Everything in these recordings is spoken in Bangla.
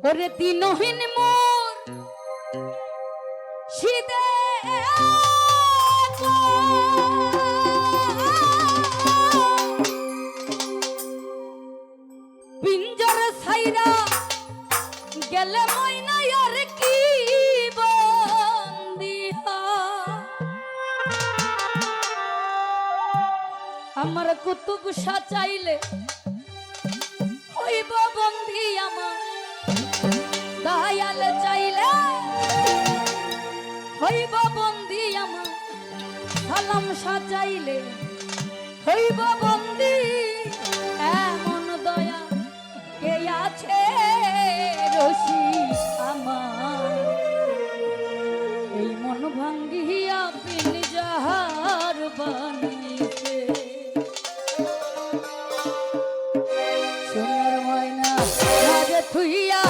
ওরে তিনহীন মোর শীতে পিঞ্জর ছাইরা গেলে ময়না কি আমার কুতুব চাইলে হইব বন্ধি হইব বন্দি আমার। সালাম সাজাইলে হইব বন্দি। এমন দয়া কে আছে রশি আমার? এই মন ভাঙ্গিয়া পিন যাহার বানিয়েছে সোনার ময়না মাঝে থুইয়া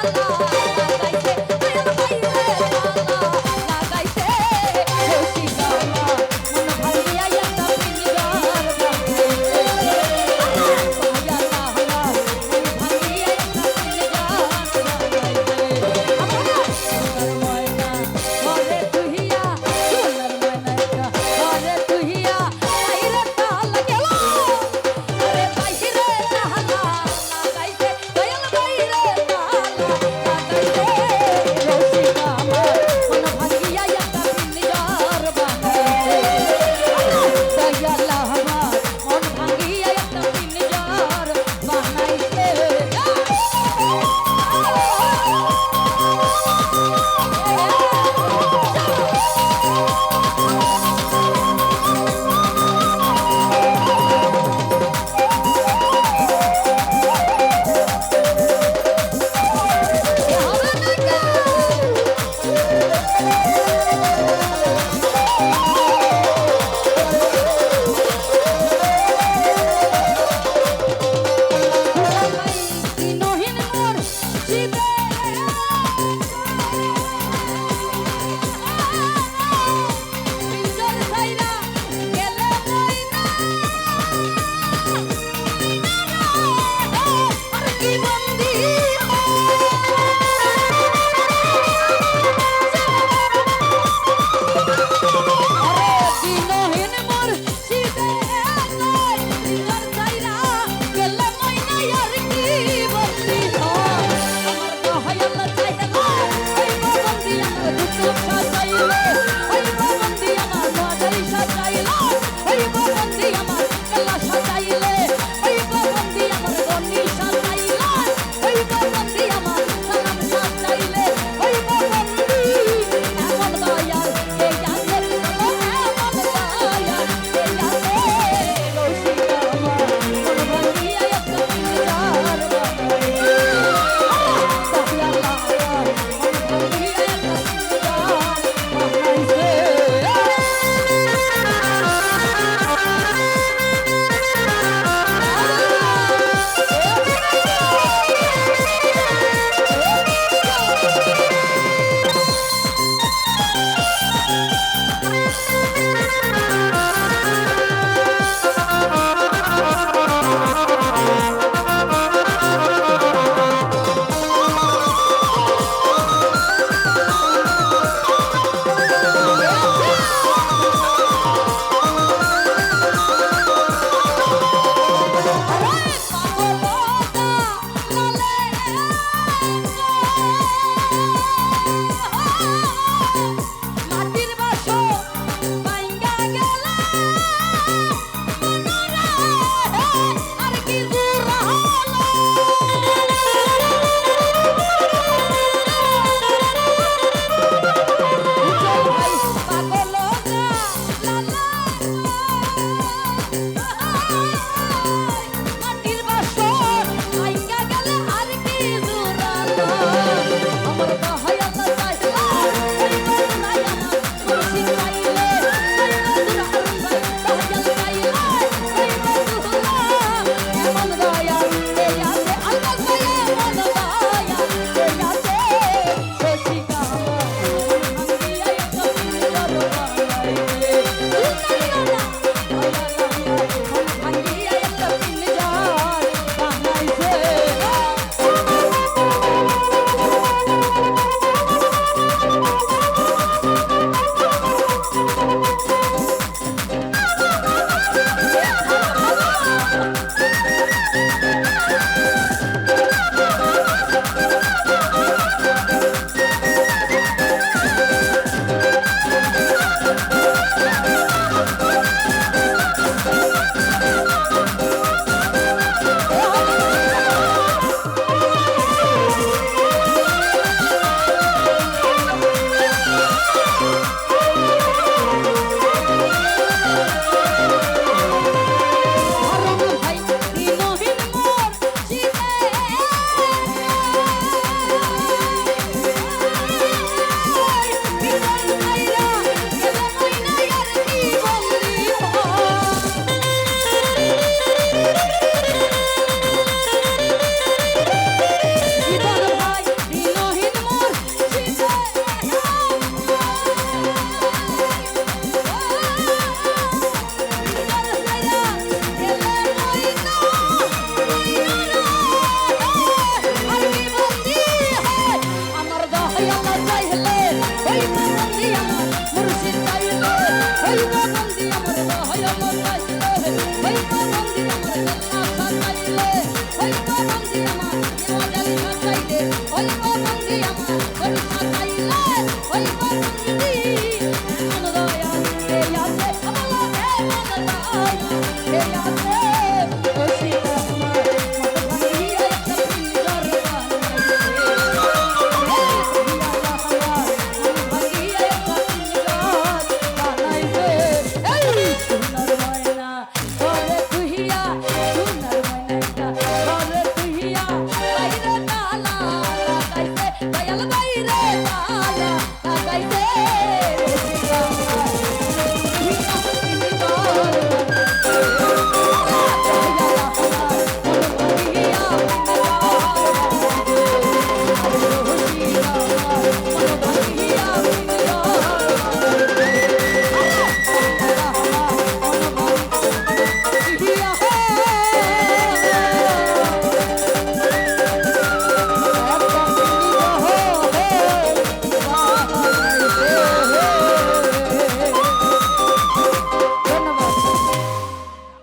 আল্লাহ লাগাইছে